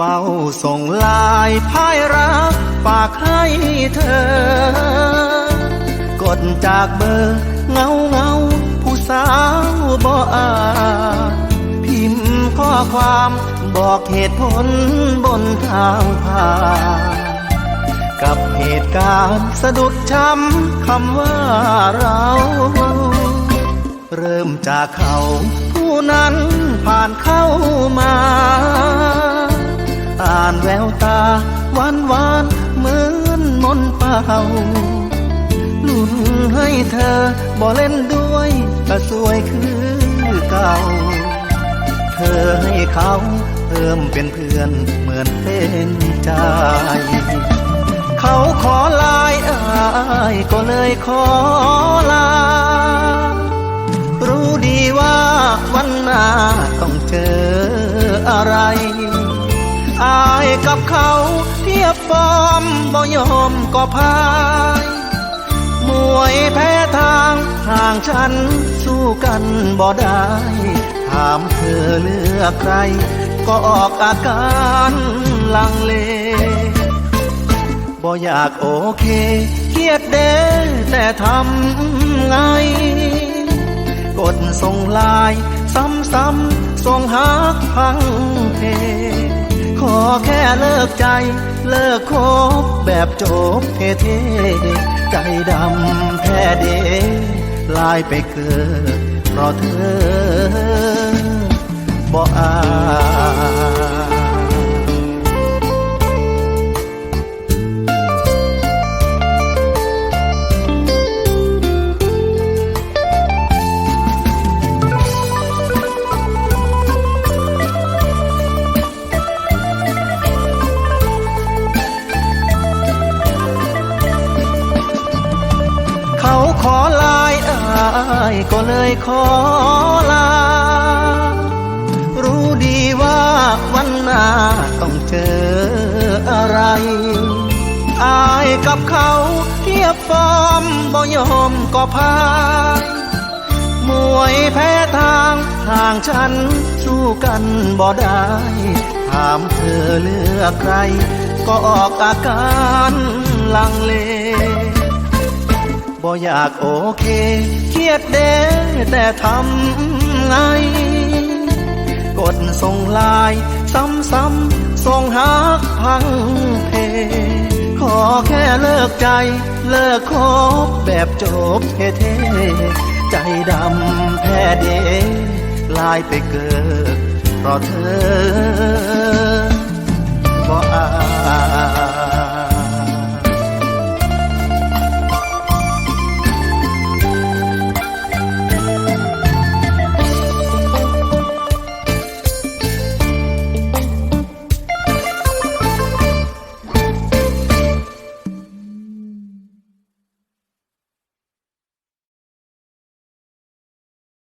ฝ้าส่งลายพายรักฝากให้เธอ กดจากเบอร์เงาเงาผู้สาวบ่อาพิมพ์ข้อความบอกเหตุผลบนทางผ่านกับเหตุการณ์สะดุดช้ำคำว่าเรา เริ่มจากเขาผู้นั้นผ่านเข้ามาานแววตาหวานหวานเหมือนมนต์เป่าลุ้นให้เธอบ่เล่นด้วยก็สวยคือเก่า เธอให้เขาเพิ่มเป็นเพื่อนเหมือนเป็นใจเขาขอลายอายก็เลยขอลา รู้ดีว่าวันหน้าต้องเจออะไร อายกับเขาเทียบฟอร์มบ่ยอมก็พายมวยแพ้ทางห่างฉันสู้กันบ่ได้ถามเธอเลือกใคร ก็ออกอาการลังเลบ่อยากโอเค เครียดเด้แต่ทำไง กดส่งไลาย ซ้ำๆส่งหักพังเพ ขอแค่เลิกใจ เลิกคบแบบจบเท่ๆใจดำแพ้เดลายไปเกิดเพราะเธอบ่อกอา ก็เลยขอลา รู้ดีว่าวันหน้าต้องเจออะไร อายกับเขาเทียบฟอร์มบ่ยอมก็พายมวยแพ้ทางห่างฉันสู้กันบ่ได้ ถามเธอเลือกใคร ก็ออกอาการลังเลบ่อยากโอเค ยดเด้แต่ทำไง กดส่งลายซ้ำๆส่งหักพังเพ ขอแค่เลิกใจ เลิกคบแบบจบเท่ๆใจดำแพ้เดลายไปเกิดเพราะเธอบ่อา